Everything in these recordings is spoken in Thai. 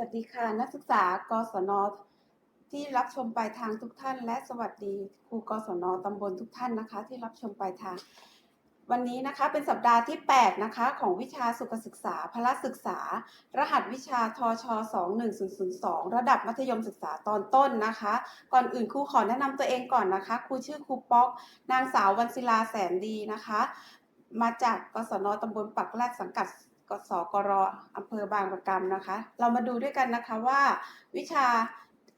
วัสดีค่ะ นักศึกษากศนที่รับชมปลายทางทุกท่าน และสวัสดีครูกศนตำบลทุกท่านนะคะ ที่รับชมปลายทาง วันนี้นะคะเป็นสัปดาห์ที่ 8 นะคะ ของวิชาสุขศึกษาพละศึกษา รหัสวิชาทช 21002 ระดับมัธยมศึกษาตอนต้นนะคะ ก่อนอื่นครูขอแนะนำตัวเองก่อนนะคะครูชื่อครูป๊อก นางสาววันศิลาแสนดีนะคะ มาจากกศนตำบลปักแรกสังกัด กสกรอำเภอบางประกำนะคะ เรามาดูด้วยกันนะคะว่าวิชา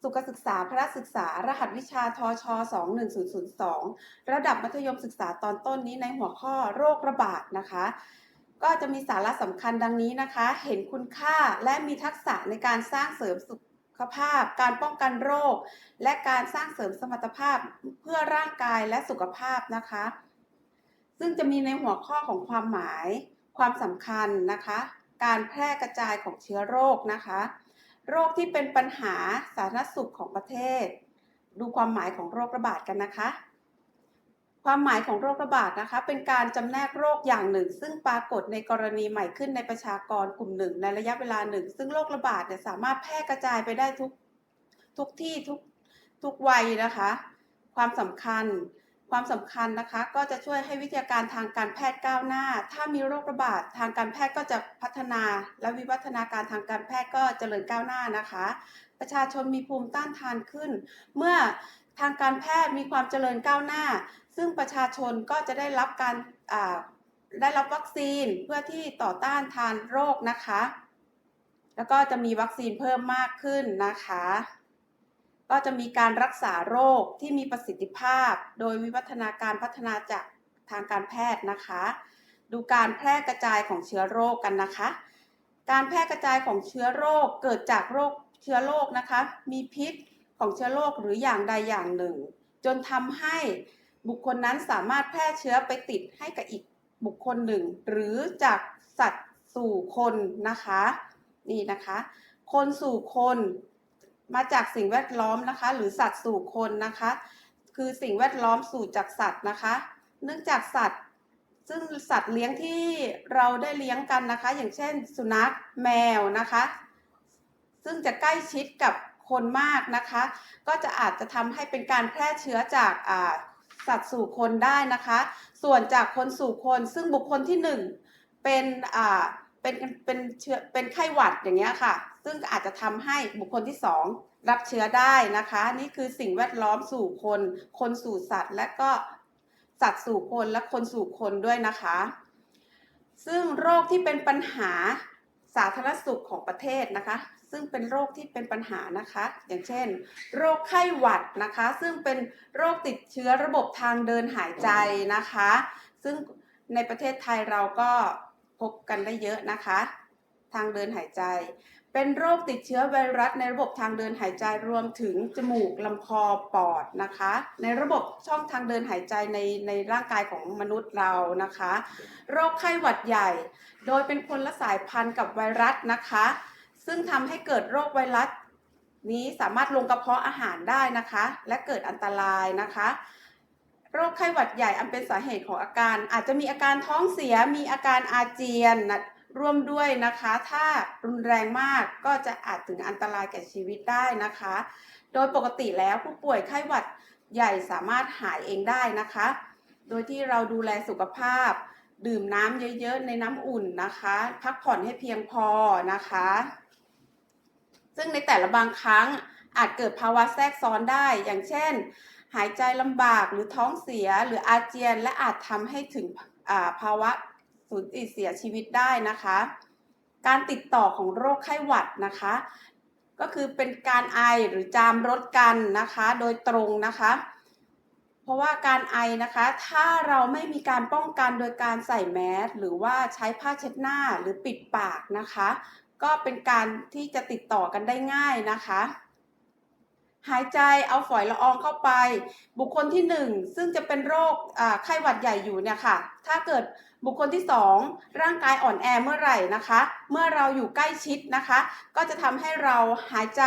สุขศึกษาพระศึกษารหัสวิชาทช 21002 ระดับมัธยมศึกษาตอนต้นนี้ในหัวข้อโรคระบาดนะคะ ก็จะมีสาระสำคัญดังนี้นะคะ เห็นคุณค่าและมีทักษะในการสร้างเสริมสุขภาพ การป้องกันโรค และการสร้างเสริมสมรรถภาพเพื่อร่างกายและสุขภาพนะคะ ซึ่งจะมีในหัวข้อของความหมาย ความสำคัญนะคะ การแพร่กระจายของเชื้อโรคนะคะ โรคที่เป็นปัญหาสาธารณสุขของประเทศ ดูความหมายของโรคระบาดกันนะคะ ความหมายของโรคระบาดนะคะ เป็นการจำแนกโรคอย่างหนึ่ง ซึ่งปรากฏในกรณีใหม่ขึ้นในประชากรกลุ่มหนึ่ง ในระยะเวลาหนึ่ง ซึ่งโรคระบาดเนี่ยสามารถแพร่กระจายไปได้ทุกทุกที่ทุกทุกวัยนะคะ ความสำคัญ ความสำคัญนะคะก็จะช่วยให้วิทยาการทางการแพทย์ก้าวหน้า ถ้ามีโรคระบาดทางการแพทย์ก็จะพัฒนา และวิวัฒนาการทางการแพทย์ก็เจริญก้าวหน้านะคะ ประชาชนมีภูมิต้านทานขึ้น เมื่อทางการแพทย์มีความเจริญก้าวหน้า ซึ่งประชาชนก็จะได้รับการได้รับวัคซีนเพื่อที่ต่อต้านทานโรคนะคะ แล้วก็จะมีวัคซีนเพิ่มมากขึ้นนะคะ ก็จะมีการรักษาโรคที่มีประสิทธิภาพ โดยวิวัฒนาการพัฒนาจากทางการแพทย์นะคะ ดูการแพร่กระจายของเชื้อโรคกันนะคะ การแพร่กระจายของเชื้อโรคเกิดจากโรคเชื้อโรคนะคะ มีพิษของเชื้อโรคหรืออย่างใดอย่างหนึ่ง จนทำให้บุคคลนั้นสามารถแพร่เชื้อไปติดให้กับอีกบุคคลหนึ่ง หรือจากสัตว์สู่คนนะคะ นี่นะคะ คนสู่คน มาจากสิ่งแวดล้อมนะคะ หรือสัตว์สู่คนนะคะ คือสิ่งแวดล้อมสู่จากสัตว์นะคะ เนื่องจากสัตว์ ซึ่งสัตว์เลี้ยงที่เราได้เลี้ยงกันนะคะ อย่างเช่น สุนัขแมวนะคะ ซึ่งจะใกล้ชิดกับคนมากนะคะ ก็จะอาจจะทำให้เป็นการแพร่เชื้อจากสัตว์สู่คนได้นะคะ ส่วนจากคนสู่คน ซึ่งบุคคลที่หนึ่งเป็นเป็นเป็นเชื้อเป็นไข้หวัดอย่างเงี้ยค่ะ ซึ่งอาจจะทำให้บุคคลที่สองรับเชื้อได้นะคะ นี่คือสิ่งแวดล้อมสู่คน คนสู่สัตว์ และก็สัตว์สู่คนและคนสู่คนด้วยนะคะ ซึ่งโรคที่เป็นปัญหาสาธารณสุขของประเทศนะคะ ซึ่งเป็นโรคที่เป็นปัญหานะคะ อย่างเช่น โรคไข้หวัดนะคะ ซึ่งเป็นโรคติดเชื้อระบบทางเดินหายใจนะคะ ซึ่งในประเทศไทยเราก็พบกันได้เยอะนะคะ ทางเดินหายใจ เป็นโรคติดเชื้อไวรัสในระบบทางเดินหายใจรวมถึงจมูกลำคอปอดนะคะ ในระบบช่องทางเดินหายใจในในร่างกายของมนุษย์เรานะคะ โรคไข้หวัดใหญ่ โดยเป็นคนละสายพันธุ์กับไวรัสนะคะ ซึ่งทำให้เกิดโรคไวรัส นี้สามารถลงกระเพาะอาหารได้นะคะ และเกิดอันตรายนะคะโรคไข้หวัดใหญ่อันเป็นสาเหตุของอาการ อาจจะมีอาการท้องเสียมีอาการอาเจียนนะ ร่วมด้วยนะคะ ถ้ารุนแรงมากก็จะอาจถึงอันตรายแก่ชีวิตได้นะคะ โดยปกติแล้วผู้ป่วยไข้หวัดใหญ่สามารถหายเองได้นะคะ โดยที่เราดูแลสุขภาพ ดื่มน้ำเยอะๆ ในน้ำอุ่นนะคะ พักผ่อนให้เพียงพอนะคะ ซึ่งในแต่ละบางครั้งอาจเกิดภาวะแทรกซ้อนได้ อย่างเช่น หายใจลำบากหรือท้องเสียหรืออาเจียน และอาจทำให้ถึงภาวะ สูญเสียชีวิตได้นะคะ การติดต่อของโรคไข้หวัดนะคะ ก็คือเป็นการไอหรือจามรดกันนะคะ โดยตรงนะคะ เพราะว่าการไอนะคะ ถ้าเราไม่มีการป้องกันโดยการใส่แมสหรือว่าใช้ผ้าเช็ดหน้าหรือปิดปากนะคะ ก็เป็นการที่จะติดต่อกันได้ง่ายนะคะ หายใจเอาฝอยละอองเข้าไป บุคคลที่หนึ่งซึ่งจะเป็นโรคไข้หวัดใหญ่อยู่เนี่ยค่ะ ถ้าเกิดบุคคลที่สองร่างกายอ่อนแอเมื่อไหร่นะคะ เมื่อเราอยู่ใกล้ชิดนะคะ ก็จะทำให้เราหายใจ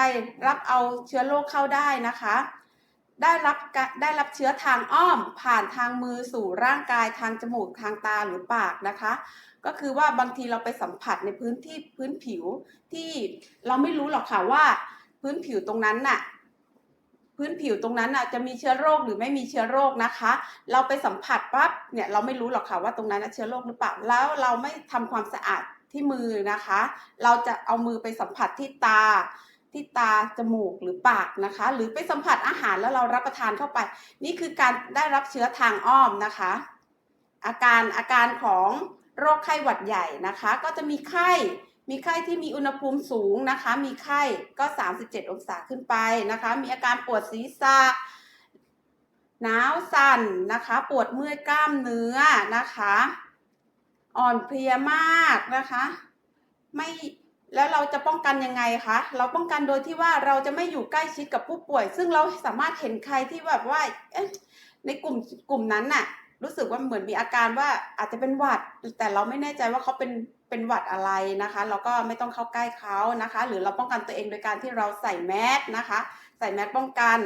รับเอาเชื้อโรคเข้าได้นะคะ ได้รับได้รับเชื้อทางอ้อม ผ่านทางมือสู่ร่างกายทางจมูกทางตาหรือปากนะคะ ก็คือว่าบางทีเราไปสัมผัสในพื้นที่พื้นผิวที่เราไม่รู้หรอกค่ะว่าพื้นผิวตรงนั้นน่ะ พื้นผิวตรงนั้นน่ะจะมีเชื้อโรคหรือไม่มีเชื้อโรคนะคะ เราไปสัมผัสปั๊บเนี่ยเราไม่รู้หรอกค่ะว่าตรงนั้นเชื้อโรคหรือเปล่าแล้วเราไม่ทำความสะอาดที่มือนะคะ เราจะเอามือไปสัมผัสที่ตาที่ตาจมูกหรือปากนะคะ หรือไปสัมผัสอาหารแล้วเรารับประทานเข้าไป นี่คือการได้รับเชื้อทางอ้อมนะคะ อาการอาการของโรคไข้หวัดใหญ่นะคะ ก็จะมีไข้ มีไข้ที่มีอุณหภูมิสูงนะคะ มีไข้ก็ 37 องศาขึ้นไปนะคะ มีอาการปวดศีรษะหนาวสั่นนะคะ ปวดเมื่อยกล้ามเนื้อนะคะ อ่อนเพลียมากนะคะ ไม่แล้วเราจะป้องกันยังไงคะ เราป้องกันโดยที่ว่าเราจะไม่อยู่ใกล้ชิดกับผู้ป่วย ซึ่งเราสามารถเห็นใครที่แบบว่าในกลุ่มกลุ่มนั้นน่ะ รู้สึกว่าเหมือนมีอาการว่าอาจจะเป็นหวัด แต่เราไม่แน่ใจว่าเขาเป็นเป็นหวัดอะไรนะคะเราก็ไม่ต้องเข้าใกล้เขานะคะ หรือเราป้องกันตัวเองโดยการที่เราใส่แมสนะคะ ใส่แมสป้องกัน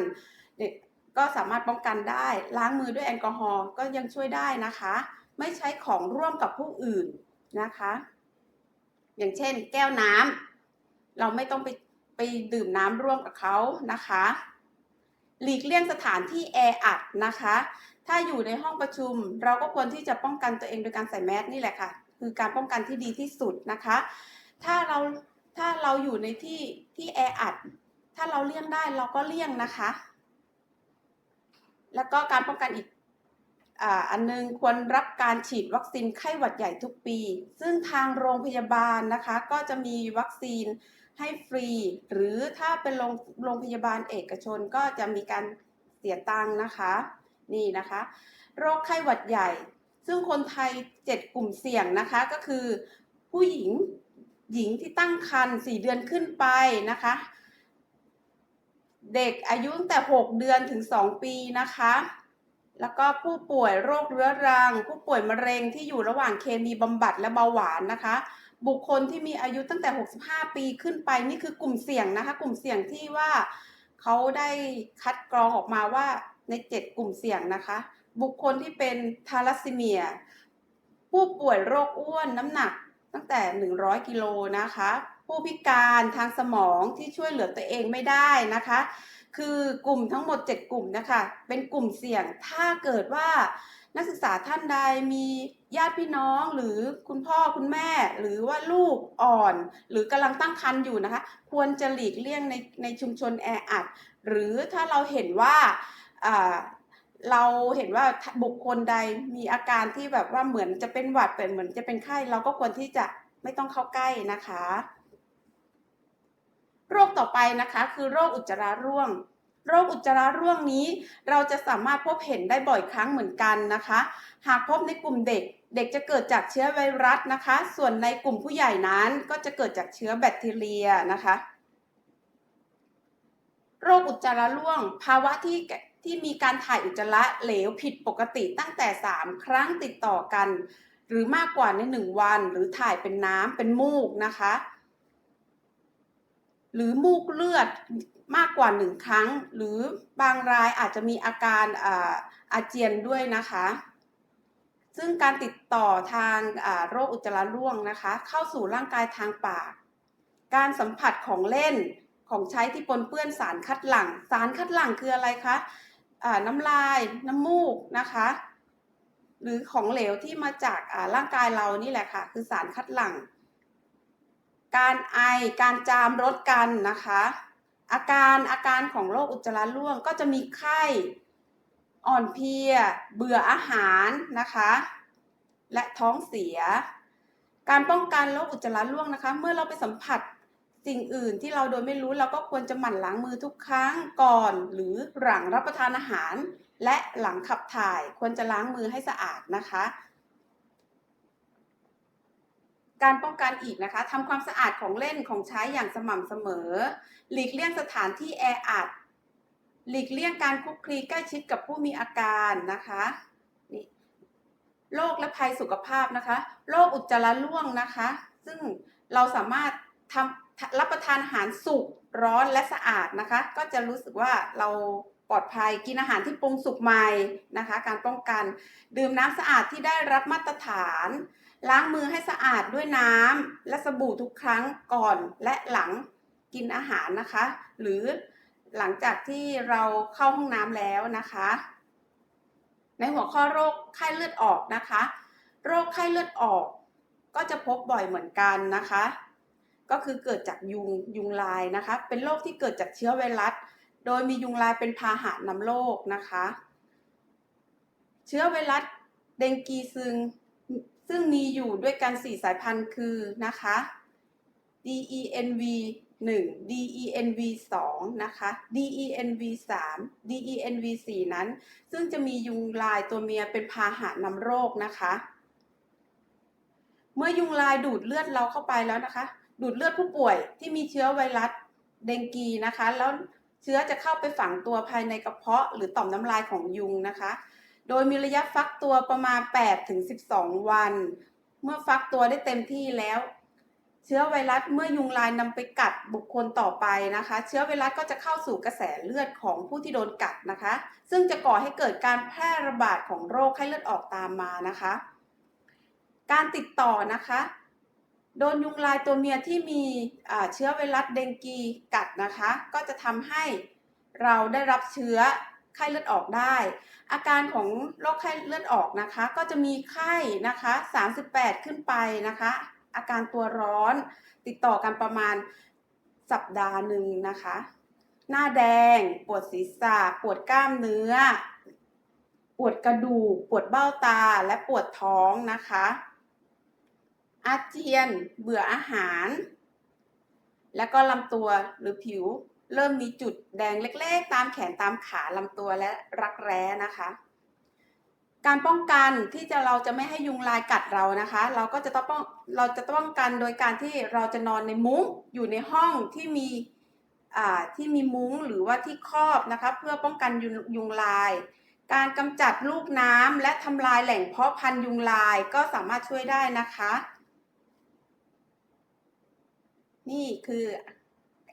เด็กก็สามารถป้องกันได้ ล้างมือด้วยแอลกอฮอล์ก็ยังช่วยได้นะคะ ไม่ใช้ของร่วมกับผู้อื่นนะคะ อย่างเช่น แก้วน้ำเราไม่ต้องไปไปดื่มน้ำร่วมกับเขานะคะ หลีกเลี่ยงสถานที่แออัดนะคะ ถ้าอยู่ในห้องประชุม เราก็ควรที่จะป้องกันตัวเองโดยการใส่แมสนี่แหละค่ะ คือการป้องกันที่ดีที่สุดนะคะ ถ้าเราถ้าเราอยู่ในที่ที่แออัด ถ้าเราเลี่ยงได้เราก็เลี่ยงนะคะ แล้วก็การป้องกันอีกอันนึงควรรับการฉีดวัคซีนไข้หวัดใหญ่ทุกปี ซึ่งทางโรงพยาบาลนะคะ ก็จะมีวัคซีนให้ฟรี หรือถ้าเป็นโรงโรงพยาบาลเอกชนก็จะมีการเสียตังค์นะคะ นี่นะคะ โรคไข้หวัดใหญ่ ซึ่งคนไทย 7 กลุ่มเสี่ยงนะคะก็คือ ผู้หญิงหญิงที่ตั้งครรภ์4เดือนขึ้นไปนะคะ เด็กอายุตั้งแต่ 6 เดือนถึง 2 ปีนะคะ แล้วก็ผู้ป่วยโรคเรื้อรัง ผู้ป่วยมะเร็งที่อยู่ระหว่างเคมีบำบัดและเบาหวานนะคะ บุคคลที่มีอายุตั้งแต่ 65 ปีขึ้นไปนี่คือกลุ่มเสี่ยงนะคะ กลุ่มเสี่ยงที่ว่าเขาได้คัดกรองออกมาว่าใน 7 กลุ่มเสี่ยงนะคะ บุคคลที่เป็นทาลัสซีเมีย ผู้ป่วยโรคอ้วนน้ำหนักตั้งแต่ 100 กิโลนะคะ ผู้พิการทางสมองที่ช่วยเหลือตัวเองไม่ได้นะคะ คือกลุ่มทั้งหมด 7 กลุ่มนะคะ เป็นกลุ่มเสี่ยงถ้าเกิดว่านักศึกษาท่านใดมีญาติพี่น้องหรือคุณพ่อคุณแม่ หรือว่าลูกอ่อน หรือกำลังตั้งครรภ์อยู่นะคะ ควรจะหลีกเลี่ยงในในชุมชนแออัด หรือถ้าเราเห็นว่าอ่า เราเห็นว่าบุคคลใดมีอาการที่แบบว่าเหมือนจะเป็นหวัดเป็นเหมือนจะเป็นไข้เราก็ควรที่จะไม่ต้องเข้าใกล้นะคะ โรคต่อไปนะคะคือโรคอุจจาระร่วง โรคอุจจาระร่วงนี้ เราจะสามารถพบเห็นได้บ่อยครั้งเหมือนกันนะคะ หากพบในกลุ่มเด็ก เด็กจะเกิดจากเชื้อไวรัสนะคะ ส่วนในกลุ่มผู้ใหญ่นั้นก็จะเกิดจากเชื้อแบคทีเรียนะคะ โรคอุจจาระร่วง ภาวะที่ ที่มีการถ่ายอุจจาระเหลวผิดปกติตั้งแต่ 3 ครั้งติดต่อกัน หรือมากกว่าใน 1 วัน หรือถ่ายเป็นน้ำเป็นมูกนะคะ หรือมูกเลือดมากกว่า 1 ครั้ง หรือบางรายอาจจะมีอาการอาอาเจียนด้วยนะคะ ซึ่งการติดต่อทางโรคอุจจาระร่วงนะคะ เข้าสู่ร่างกายทางปาก การสัมผัสของเล่นของใช้ที่ปนเปื้อนสารคัดหลั่ง สารคัดหลั่งคืออะไรคะ น้ำลายน้ำมูกนะคะ หรือของเหลวที่มาจากร่างกายเรานี่แหละค่ะ คือสารคัดหลั่ง การไอการจามรดกันนะคะ อาการอาการของโรคอุจจาระร่วงก็จะมีไข้อ่อนเพลีย เบื่ออาหารนะคะ และท้องเสีย การป้องกันโรคอุจจาระร่วงนะคะ เมื่อเราไปสัมผัส สิ่งอื่นที่เราโดยไม่รู้เราก็ควรจะหมั่นล้างมือทุกครั้งก่อนหรือหลังรับประทานอาหาร และหลังขับถ่ายควรจะล้างมือให้สะอาดนะคะ การป้องกันอีกนะคะทำความสะอาดของเล่นของใช้อย่างสม่ำเสมอ หลีกเลี่ยงสถานที่แออัดหลีกเลี่ยงการคลุกคลีใกล้ชิดกับผู้มีอาการนะคะนี่โรคและภัยสุขภาพนะคะโรคอุจจาระร่วงนะคะ ซึ่งเราสามารถทำ รับประทานอาหารสุกร้อนและสะอาดนะคะ ก็จะรู้สึกว่าเราปลอดภัยกินอาหารที่ปรุงสุกใหม่นะคะ การป้องกันดื่มน้ำสะอาดที่ได้รับมาตรฐาน ล้างมือให้สะอาดด้วยน้ำและสบู่ทุกครั้งก่อนและหลังกินอาหารนะคะ หรือหลังจากที่เราเข้าห้องน้ำแล้วนะคะ ในหัวข้อโรคไข้เลือดออกนะคะ โรคไข้เลือดออกก็จะพบบ่อยเหมือนกันนะคะ ก็คือเกิดจากยุงยุงลายนะคะ เป็นโรคที่เกิดจากเชื้อไวรัส โดยมียุงลายเป็นพาหะนำโรคนะคะ เชื้อไวรัสเดงกีซึงซึ่งมีอยู่ด้วยกัน 4 สายพันธุ์คือนะคะ DENV 1 DENV 2นะคะ DENV 3 DENV 4 นั้น ซึ่งจะมียุงลายตัวเมียเป็นพาหะนำโรคนะคะ เมื่อยุงลายดูดเลือดเราเข้าไปแล้วนะคะ ดูดเลือดผู้ป่วยที่มีเชื้อไวรัสเดงกีนะคะ แล้วเชื้อจะเข้าไปฝังตัวภายในกระเพาะ หรือต่อมน้ำลายของยุงนะคะ โดยมีระยะฟักตัวประมาณ 8 ถึง 12 วัน เมื่อฟักตัวได้เต็มที่แล้ว เชื้อไวรัสเมื่อยุงลายนำไปกัดบุคคลต่อไปนะคะ เชื้อไวรัสก็จะเข้าสู่กระแสเลือดของผู้ที่โดนกัดนะคะ ซึ่งจะก่อให้เกิดการแพร่ระบาดของโรคไข้เลือดออกตามมานะคะ การติดต่อนะคะ โดนยุงลายตัวเมียที่มีเชื้อไวรัสเดงกีกัดนะคะ ก็จะทำให้เราได้รับเชื้อไข้เลือดออกได้ อาการของโรคไข้เลือดออกนะคะ ก็จะมีไข้นะคะ 38 ขึ้นไปนะคะ อาการตัวร้อนติดต่อกันประมาณสัปดาห์หนึ่งนะคะ หน้าแดง ปวดศีรษะ ปวดกล้ามเนื้อ ปวดกระดูก ปวดเบ้าตา และปวดท้องนะคะ อาเจียน เบื่ออาหาร แล้วก็ลำตัวหรือผิวเริ่มมีจุดแดงเล็กๆ ตามแขนตามขาลำตัวและรักแร้นะคะ การป้องกันที่จะเราจะไม่ให้ยุงลายกัดเรานะคะ เราก็จะต้องป้องเราจะป้องกันโดยการที่เราจะนอนในมุ้งอยู่ในห้องที่มีอ่าที่มีมุ้งหรือว่าที่ครอบนะคะ เพื่อป้องกันยุงยุงลาย การกำจัดลูกน้ำและทำลายแหล่งเพาะพันธุ์ยุงลายก็สามารถช่วยได้นะคะ นี่คือ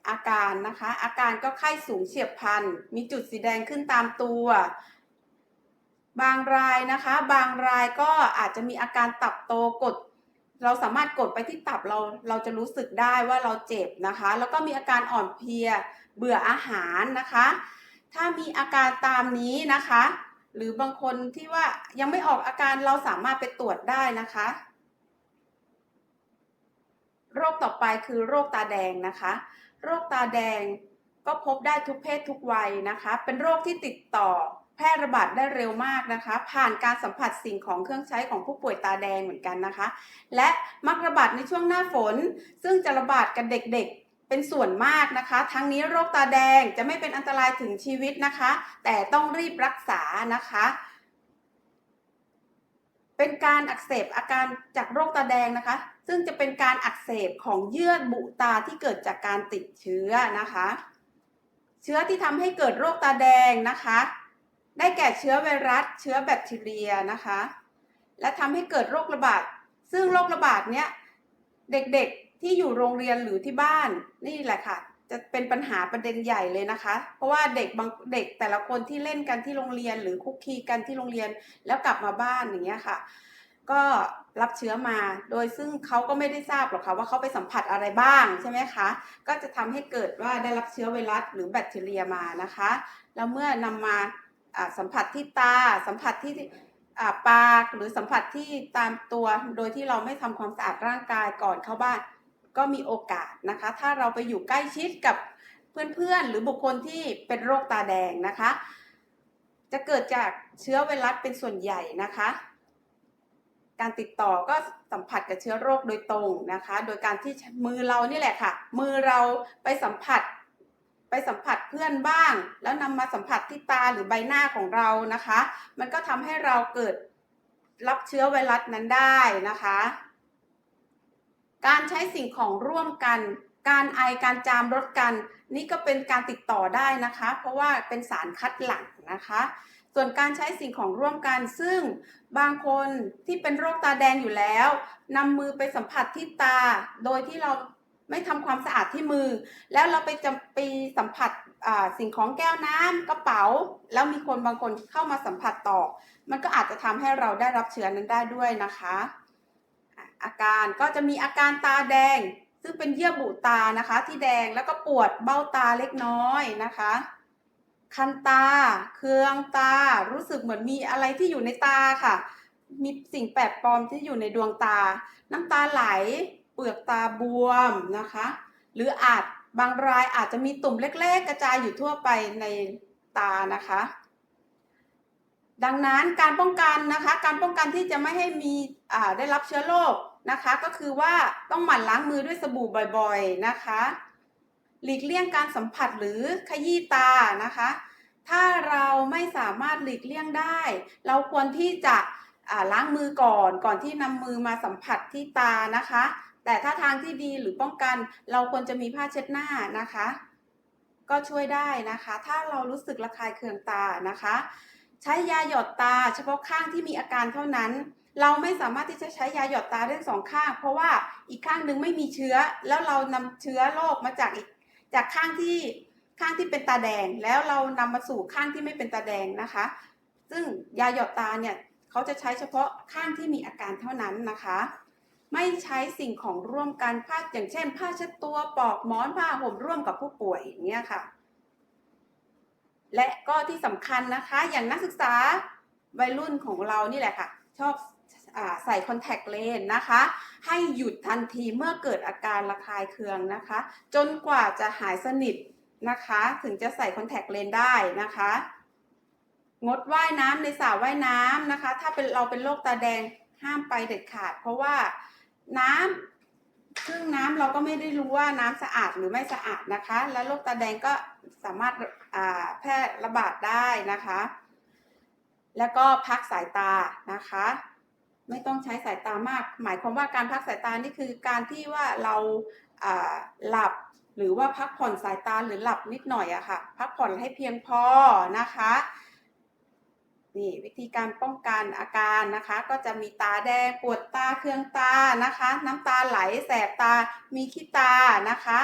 อาการนะคะ อาการก็ไข้สูงเฉียบพลัน มีจุดสีแดงขึ้นตามตัว บางรายนะคะ บางรายก็อาจจะมีอาการตับโตกด เราสามารถกดไปที่ตับเรา เราจะรู้สึกได้ว่าเราเจ็บนะคะ แล้วก็มีอาการอ่อนเพลีย เบื่ออาหารนะคะ ถ้ามีอาการตามนี้นะคะ หรือบางคนที่ว่ายังไม่ออกอาการเราสามารถไปตรวจได้นะคะ โรคต่อไปคือโรคตาแดงนะคะ โรคตาแดงก็พบได้ทุกเพศทุกวัยนะคะ เป็นโรคที่ติดต่อแพร่ระบาดได้เร็วมากนะคะ ผ่านการสัมผัสสิ่งของเครื่องใช้ของผู้ป่วยตาแดงเหมือนกันนะคะ และมักระบาดในช่วงหน้าฝน ซึ่งจะระบาดกับเด็กๆ เป็นส่วนมากนะคะ ทั้งนี้โรคตาแดงจะไม่เป็นอันตรายถึงชีวิตนะคะ แต่ต้องรีบรักษานะคะ เป็นการอักเสบอาการจากโรคตาแดงนะคะ ซึ่งจะเป็นการอักเสบของเยื่อบุตาที่เกิดจากการติดเชื้อนะคะ เชื้อที่ทำให้เกิดโรคตาแดงนะคะ ได้แก่เชื้อไวรัส เชื้อแบคทีเรียนะคะ และทำให้เกิดโรคระบาด ซึ่งโรคระบาดเนี้ยเด็กๆที่อยู่โรงเรียนหรือที่บ้านนี่แหละค่ะ จะเป็นปัญหาประเด็นใหญ่เลยนะคะ เพราะว่าเด็กบางเด็กแต่ละคนที่เล่นกันที่โรงเรียนหรือคุกคีกันที่โรงเรียนแล้วกลับมาบ้านอย่างเงี้ยค่ะ ก็รับเชื้อมา โดยซึ่งเขาก็ไม่ได้ทราบหรอกค่ะว่าเขาไปสัมผัสอะไรบ้างใช่ไหมคะ ก็จะทำให้เกิดว่าได้รับเชื้อไวรัสหรือแบคทีเรียมานะคะ แล้วเมื่อนำมาสัมผัสที่ตา สัมผัสที่ปากหรือสัมผัสที่ตามตัว โดยที่เราไม่ทำความสะอาดร่างกายก่อนเข้าบ้าน ก็มีโอกาสนะคะ ถ้าเราไปอยู่ใกล้ชิดกับเพื่อนๆ หรือบุคคลที่เป็นโรคตาแดงนะคะ จะเกิดจากเชื้อไวรัสเป็นส่วนใหญ่นะคะ การติดต่อก็สัมผัสกับเชื้อโรคโดยตรงนะคะ โดยการที่มือเรานี่แหละค่ะ มือเราไปสัมผัส ไปสัมผัสเพื่อนบ้าง แล้วนำมาสัมผัสที่ตาหรือใบหน้าของเรานะคะ มันก็ทำให้เราเกิดรับเชื้อไวรัสนั้นได้นะคะ การใช้สิ่งของร่วมกัน การไอการจามรดกัน นี่ก็เป็นการติดต่อได้นะคะ เพราะว่าเป็นสารคัดหลั่งนะคะ ส่วนการใช้สิ่งของร่วมกัน ซึ่งบางคนที่เป็นโรคตาแดงอยู่แล้วนำมือไปสัมผัสที่ตา โดยที่เราไม่ทำความสะอาดที่มือ แล้วเราไปจไปสัมผัสสิ่งของแก้วน้ำกระเป๋า แล้วมีคนบางคนเข้ามาสัมผัสต่อ มันก็อาจจะทำให้เราได้รับเชื้อนั้นได้ด้วยนะคะอะอาการก็จะมีอาการตาแดง ซึ่งเป็นเยื่อบุตานะคะ ที่แดงแล้วก็ปวดเบ้าตาเล็กน้อยนะคะ คันตา เคืองตา รู้สึกเหมือนมีอะไรที่อยู่ในตาค่ะ มีสิ่งแปลกปลอมที่อยู่ในดวงตา น้ำตาไหล เปลือกตาบวมนะคะ หรืออาจบางรายอาจจะมีตุ่มเล็ก ๆ กระจายอยู่ทั่วไปในตานะคะ ดังนั้นการป้องกันนะคะ การป้องกันที่จะไม่ให้มีได้รับเชื้อโรคนะคะ ก็คือว่าต้องหมั่นล้างมือด้วยสบู่บ่อย ๆนะคะ หลีกเลี่ยงการสัมผัสหรือขยี้ตานะคะ ถ้าเราไม่สามารถหลีกเลี่ยงได้ เราควรที่จะล้างมือก่อนก่อนที่นำมือมาสัมผัสที่ตานะคะ แต่ถ้าทางที่ดีหรือป้องกัน เราควรจะมีผ้าเช็ดหน้านะคะ ก็ช่วยได้นะคะ ถ้าเรารู้สึกระคายเคืองตานะคะ ใช้ยาหยอดตาเฉพาะข้างที่มีอาการเท่านั้น เราไม่สามารถที่จะใช้ยาหยอดตาได้สองข้าง เพราะว่าอีกข้างหนึ่งไม่มีเชื้อ แล้วเรานำเชื้อโรคมาจากอีก จากข้างที่ข้างที่เป็นตาแดงแล้วเรานำมาสู่ข้างที่ไม่เป็นตาแดงนะคะ ซึ่งยาหยอดตาเนี่ยเขาจะใช้เฉพาะข้างที่มีอาการเท่านั้นนะคะ ไม่ใช้สิ่งของร่วมกันผ้าอย่างเช่น ผ้าเช็ดตัวปลอกหมอนผ้าห่มร่วมกับผู้ป่วยอย่างเงี้ยค่ะ และก็ที่สำคัญนะคะ อย่างนักศึกษาวัยรุ่นของเรานี่แหละค่ะ ชอบ ใส่คอนแทคเลนส์นะคะ ให้หยุดทันทีเมื่อเกิดอาการระคายเคืองนะคะ จนกว่าจะหายสนิทนะคะ ถึงจะใส่คอนแทคเลนส์ได้นะคะ งดว่ายน้ำในสระว่ายน้ำนะคะ ถ้าเป็นเราเป็นโรคตาแดงห้ามไปเด็ดขาด เพราะว่าน้ำซึ่งน้ำเราก็ไม่ได้รู้ว่าน้ำสะอาดหรือไม่สะอาดนะคะ และโรคตาแดงก็สามารถแพร่ระบาดได้นะคะ แล้วก็พักสายตานะคะ ไม่ต้องใช้สายตามาก หมายความว่าการพักสายตานี่คือการที่ว่าเราหลับหรือว่าพักผ่อนสายตาหรือหลับนิดหน่อยอะค่ะ พักผ่อนให้เพียงพอนะคะนี่วิธีการป้องกันอาการนะคะ ก็จะมีตาแดงปวดตาเคืองตานะคะ น้ำตาไหลแสบตามีขี้ตานะคะ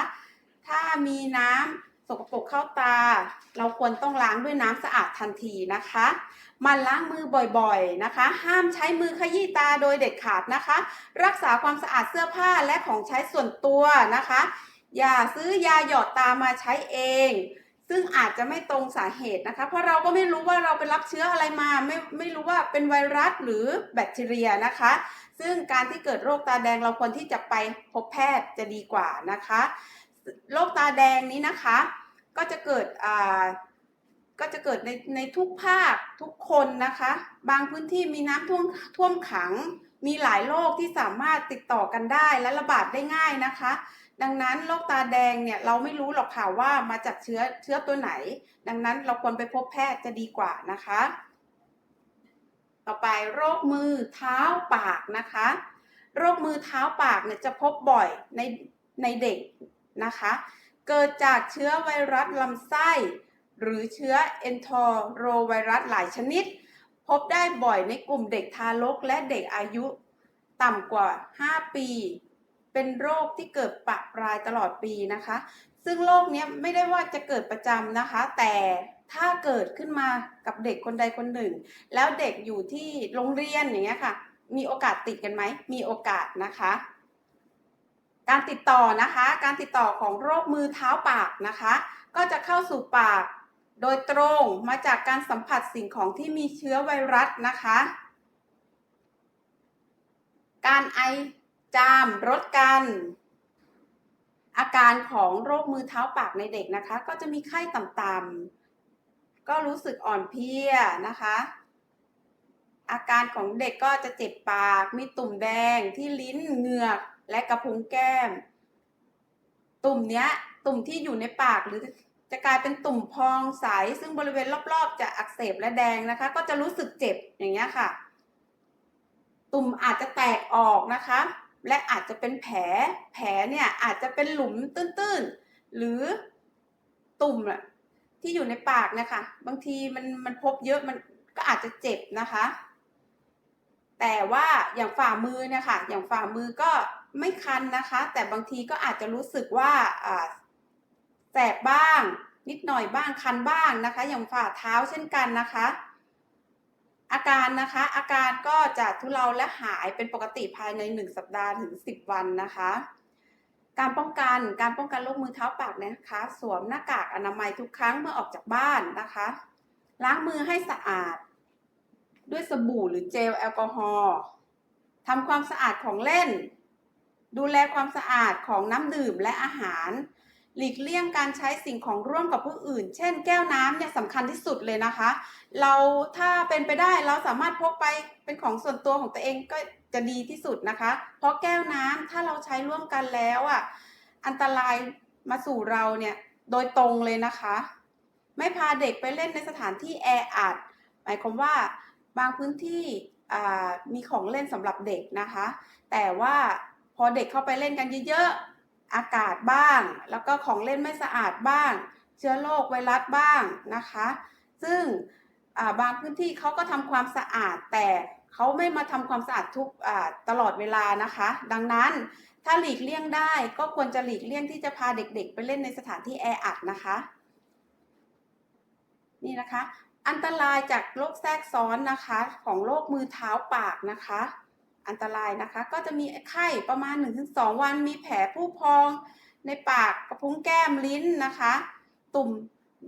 ถ้ามีน้ำสกปรกเข้าตา เราควรต้องล้างด้วยน้ำสะอาดทันทีนะคะ มันล้างมือบ่อยๆนะคะ ห้ามใช้มือขยี้ตาโดยเด็ดขาดนะคะ รักษาความสะอาดเสื้อผ้าและของใช้ส่วนตัวนะคะ อย่าซื้อยาหยอดตามาใช้เอง ซึ่งอาจจะไม่ตรงสาเหตุนะคะ เพราะเราก็ไม่รู้ว่าเราไปรับเชื้ออะไรมา ไม่ไม่รู้ว่าเป็นไวรัสหรือแบคทีเรียนะคะ ซึ่งการที่เกิดโรคตาแดงเราควรที่จะไปพบแพทย์จะดีกว่านะคะ โรคตาแดงนี้นะคะ ก็จะเกิดอ่า ก็จะเกิดในในทุกภาคทุกคนนะคะ บางพื้นที่มีน้ำท่วมท่วมขัง มีหลายโรคที่สามารถติดต่อกันได้และระบาดได้ง่ายนะคะ ดังนั้นโรคตาแดงเนี่ยเราไม่รู้หรอกค่ะว่ามาจากเชื้อเชื้อตัวไหน ดังนั้นเราควรไปพบแพทย์จะดีกว่านะคะ ต่อไปโรคมือเท้าปากนะคะ โรคมือเท้าปากเนี่ยจะพบบ่อยในในเด็กนะคะ เกิดจากเชื้อไวรัสลำไส้ หรือเชื้อเอนโทโรไวรัสหลายชนิด พบได้บ่อยในกลุ่มเด็กทารกและเด็กอายุ ต่ำกว่า 5 ปี เป็นโรคที่เกิดปะปรายตลอดปีนะคะ ซึ่งโรคนี้ไม่ได้ว่าจะเกิดประจำนะคะ แต่ถ้าเกิดขึ้นมากับเด็กคนใดคนหนึ่ง แล้วเด็กอยู่ที่โรงเรียนอย่างเงี้ยค่ะ มีโอกาสติดกันไหม มีโอกาสนะคะ การติดต่อนะคะ การติดต่อของโรคมือเท้าปากนะคะ ก็จะเข้าสู่ปาก โดยตรงมาจากการสัมผัสสิ่งของที่มีเชื้อไวรัสนะคะ การไอจามรดกัน อาการของโรคมือเท้าปากในเด็กนะคะ ก็จะมีไข้ต่ำๆก็รู้สึกอ่อนเพลียนะคะ อาการของเด็กก็จะเจ็บปาก มีตุ่มแดงที่ลิ้นเหงือกและกระพุ้งแก้ม ตุ่มเนี้ยตุ่มที่อยู่ในปากหรือ จะกลายเป็นตุ่มพองใส ซึ่งบริเวณรอบๆ จะอักเสบและแดงนะคะ ก็จะรู้สึกเจ็บอย่างเงี้ยค่ะ ตุ่มอาจจะแตกออกนะคะ และอาจจะเป็นแผล แผลเนี่ยอาจจะเป็นหลุมตื้นๆ หรือตุ่มอะที่อยู่ในปากนี่ยค่ะบางทีมันมันพบเยอะมันก็อาจจะเจ็บนะคะ แต่ว่าอย่างฝ่ามือเนี่ยค่ะอย่างฝ่ามือก็ไม่คันนะคะ แต่บางทีก็อาจจะรู้สึกว่าอ่า แสบบ้าง นิดหน่อยบ้างคันบ้างนะคะ อย่างฝ่าเท้าเช่นกันนะคะ อาการนะคะ อาการก็จะทุเลาและหายเป็นปกติภายใน 1 สัปดาห์ถึง 10 วันนะคะ การป้องกันการป้องกันโรคมือเท้าปากนะคะ สวมหน้ากากอนามัยทุกครั้งเมื่อออกจากบ้านนะคะ ล้างมือให้สะอาด ด้วยสบู่หรือเจลแอลกอฮอล์ทำความสะอาดของเล่น ดูแลความสะอาดของน้ำดื่มและอาหาร หลีกเลี่ยงการใช้สิ่งของร่วมกับผู้อื่น เช่น แก้วน้ำเนี่ยสำคัญที่สุดเลยนะคะ เราถ้าเป็นไปได้เราสามารถพกไปเป็นของส่วนตัวของตัวเองก็จะดีที่สุดนะคะ เพราะแก้วน้ำถ้าเราใช้ร่วมกันแล้วอะอันตรายมาสู่เราเนี่ยโดยตรงเลยนะคะ ไม่พาเด็กไปเล่นในสถานที่แออัดหมายความว่าบางพื้นที่มีของเล่นสำหรับเด็กนะคะ แต่ว่าพอเด็กเข้าไปเล่นกันเยอะ อากาศบ้าง แล้วก็ของเล่นไม่สะอาดบ้าง เชื้อโรคไวรัสบ้างนะคะ ซึ่งบางพื้นที่เขาก็ทำความสะอาด แต่เขาไม่มาทำความสะอาดทุกตลอดเวลานะคะ ดังนั้นถ้าหลีกเลี่ยงได้ก็ควรจะหลีกเลี่ยงที่จะพาเด็กๆ ไปเล่นในสถานที่แออัดนะคะ นี่นะคะ อันตรายจากโรคแทรกซ้อนนะคะ ของโรคมือเท้าปากนะคะ อันตรายนะคะ ก็จะมีไข้ประมาณ 1-2 วันมีแผลผู้พองในปากกระพุ้งแก้มลิ้นนะคะ ตุ่ม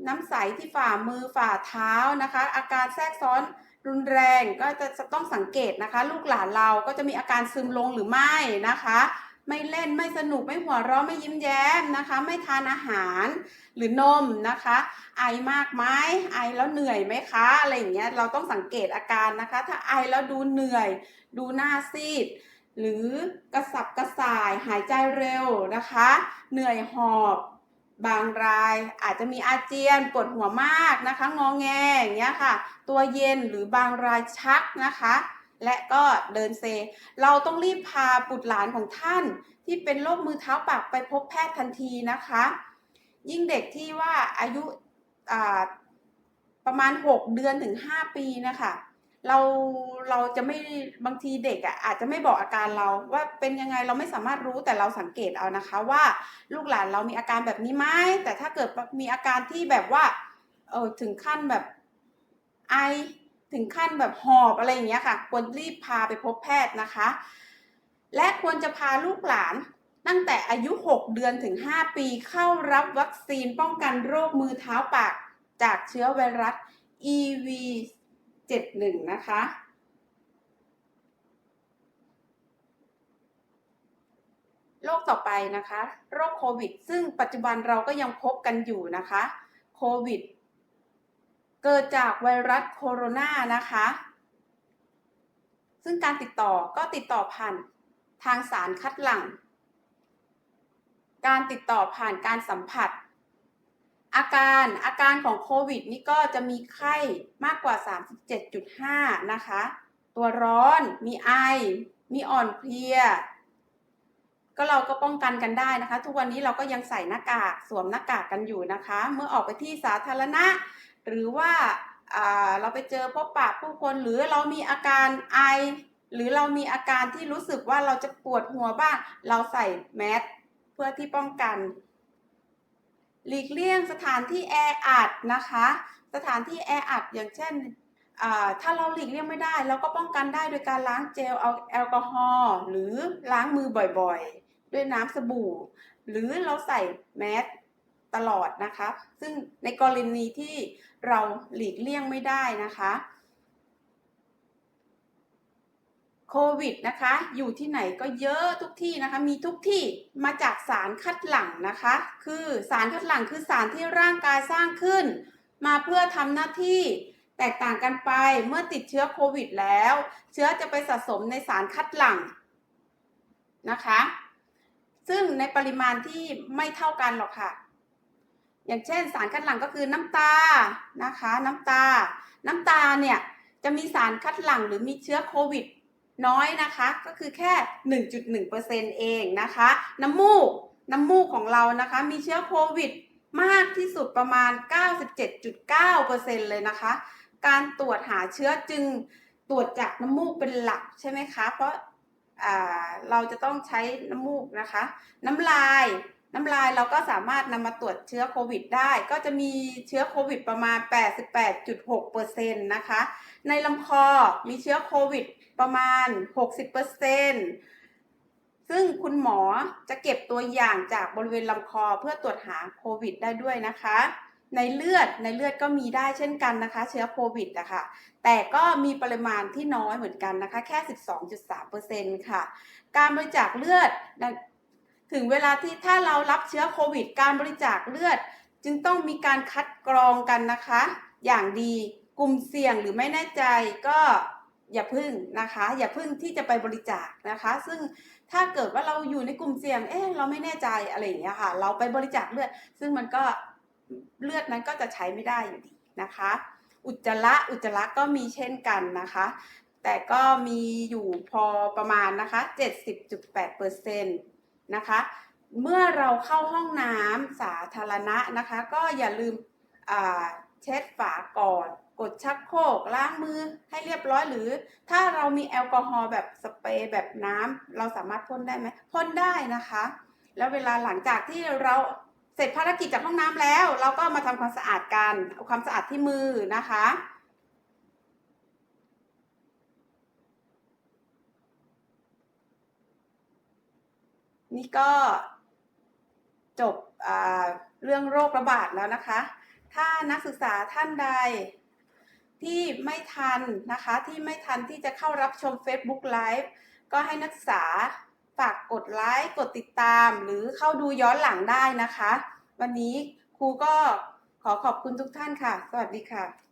น้ำใสที่ฝ่ามือฝ่าเท้านะคะ อาการแทรกซ้อนรุนแรงก็จะต้องสังเกตนะคะ ลูกหลานเราก็จะมีอาการซึมลงหรือไม่นะคะ ไม่เล่นไม่สนุกไม่หัวเราะไม่ยิ้มแย้มนะคะ ไม่ทานอาหารหรือนมนะคะ ไอมากไหมไอแล้วเหนื่อยไหมคะอะไรอย่างเงี้ยเราต้องสังเกตอาการนะคะ ถ้าไอแล้วดูเหนื่อย ดูหน้าซีด หรือกระสับกระส่ายหายใจเร็วนะคะ เหนื่อยหอบบางรายอาจจะมีอาเจียนปวดหัวมากนะคะ งองแงอย่างเงี้ยค่ะ ตัวเย็นหรือบางรายชักนะคะ และก็เดินเซ เราต้องรีบพาบุตรหลานของท่าน ที่เป็นโรคมือเท้าปากไปพบแพทย์ทันทีนะคะ ยิ่งเด็กที่ว่าอายุประมาณ 6 เดือนถึง 5 ปีนะคะเราเราจะไม่บางทีเด็กอะอาจจะไม่บอกอาการเราว่าเป็นยังไงเราไม่สามารถรู้แต่เราสังเกตเอานะคะว่าลูกหลานเรามีอาการแบบนี้ไหมแต่ถ้าเกิดมีอาการที่แบบว่าเออถึงขั้นแบบไอ ถึงขั้นแบบหอบอะไรอย่างเงี้ยค่ะ ควรรีบพาไปพบแพทย์นะคะ และควรจะพาลูกหลานตั้งแต่อายุ 6 เดือนถึง 5 ปีเข้ารับวัคซีนป้องกันโรคมือเท้าปากจากเชื้อไวรัส EV 71 นะคะ โรคต่อไปนะคะ โรคโควิด ซึ่งปัจจุบันเราก็ยังพบกันอยู่นะคะ โควิด เกิดจากไวรัสโคโรนานะคะ ซึ่งการติดต่อก็ติดต่อผ่านทางสารคัดหลั่ง การติดต่อผ่านการสัมผัส อาการอาการของโควิดนี่ก็จะมีไข้มากกว่า 37.5 นะคะ ตัวร้อน มีไอ มีอ่อนเพลีย ก็เราก็ป้องกันกันได้นะคะ ทุกวันนี้เราก็ยังใส่หน้ากาก สวมหน้ากากกันอยู่นะคะ เมื่อออกไปที่สาธารณะ หรือว่าเราไปเจอพบปะผู้คนหรือเรามีอาการไอ หรือเรามีอาการที่รู้สึกว่าเราจะปวดหัวบ้าง เราใส่แมสเพื่อที่ป้องกัน หลีกเลี่ยงสถานที่แออัดนะคะ สถานที่แออัดอย่างเช่นถ้าเราหลีกเลี่ยงไม่ได้ เราก็ป้องกันได้โดยการล้างเจลแอลกอฮอล์หรือล้างมือบ่อยๆ ด้วยน้ำสบู่ หรือเราใส่แมสตลอดนะคะ ซึ่งในกรณีที่ เราหลีกเลี่ยงไม่ได้นะคะโควิดนะคะอยู่ที่ไหนก็เยอะทุกที่นะคะมีทุกที่มาจากสารคัดหลั่งนะคะ คือสารคัดหลั่งคือสารที่ร่างกายสร้างขึ้น มาเพื่อทำหน้าที่แตกต่างกันไปเมื่อติดเชื้อโควิดแล้ว เชื้อจะไปสะสมในสารคัดหลั่งนะคะ ซึ่งในปริมาณที่ไม่เท่ากันหรอกค่ะ อย่างเช่นสารคัดหลั่งก็คือน้ำตานะคะ น้ำตา น้ำตาเนี่ยจะมีสารคัดหลั่งหรือมีเชื้อโควิดน้อยนะคะ ก็คือแค่ 1.1%เองนะคะ น้ำมูกน้ำมูกของเรานะคะ มีเชื้อโควิดมากที่สุดประมาณ 97.9%เลยนะคะ การตรวจหาเชื้อจึงตรวจจากน้ำมูกเป็นหลักใช่ไหมคะ เพราะเราจะต้องใช้น้ำมูกนะคะ น้ำลาย น้ำลายเราก็สามารถนำมาตรวจเชื้อโควิดได้ ก็จะมีเชื้อโควิดประมาณ 88.6%นะคะ ในลำคอมีเชื้อโควิดประมาณ 60%ซึ่งคุณหมอจะเก็บตัวอย่างจากบริเวณลำคอเพื่อตรวจหาโควิดได้ด้วยนะคะ ในเลือดในเลือดก็มีได้เช่นกันนะคะ เชื้อโควิดนะคะแต่ก็มีปริมาณที่น้อยเหมือนกันนะคะ แค่ 12.3%ค่ะ การบริจาคเลือด ถึงเวลาที่ถ้าเรารับเชื้อโควิด การบริจาคเลือด จึงต้องมีการคัดกรองกันนะคะ อย่างดีกลุ่มเสี่ยงหรือไม่แน่ใจก็อย่าพึ่งนะคะ อย่าพึ่งที่จะไปบริจาคนะคะ ซึ่งถ้าเกิดว่าเราอยู่ในกลุ่มเสี่ยง เอ๊ะเราไม่แน่ใจอะไรอย่างเงี้ยค่ะ เราไปบริจาคเลือด ซึ่งมันก็เลือดนั้นก็จะใช้ไม่ได้อยู่ดีนะคะ อุจจาระอุจจาระก็มีเช่นกันนะคะ แต่ก็มีอยู่พอประมาณนะคะ 70.8% นะคะ เมื่อเราเข้าห้องน้ำสาธารณะนะคะ ก็อย่าลืมเช็ดฝาก่อน กดชักโครกล้างมือให้เรียบร้อยหรือ ถ้าเรามีแอลกอฮอล์แบบสเปรย์แบบน้ำเราสามารถพ่นได้ไหมพ่นได้นะคะ แล้วเวลาหลังจากที่เราเสร็จภารกิจจากห้องน้ำแล้ว เราก็มาทำความสะอาดกันเอาความสะอาดที่มือนะคะ นี่ก็จบเรื่องโรคระบาดแล้วนะคะ ถ้านักศึกษาท่านใดที่ไม่ทันนะคะที่ไม่ทันที่จะเข้ารับชม Facebook Live ก็ให้นักศึกษาฝากกดไลค์กดติดตาม หรือเข้าดูย้อนหลังได้นะคะ วันนี้ครูก็ขอขอบคุณทุกท่านค่ะ สวัสดีค่ะ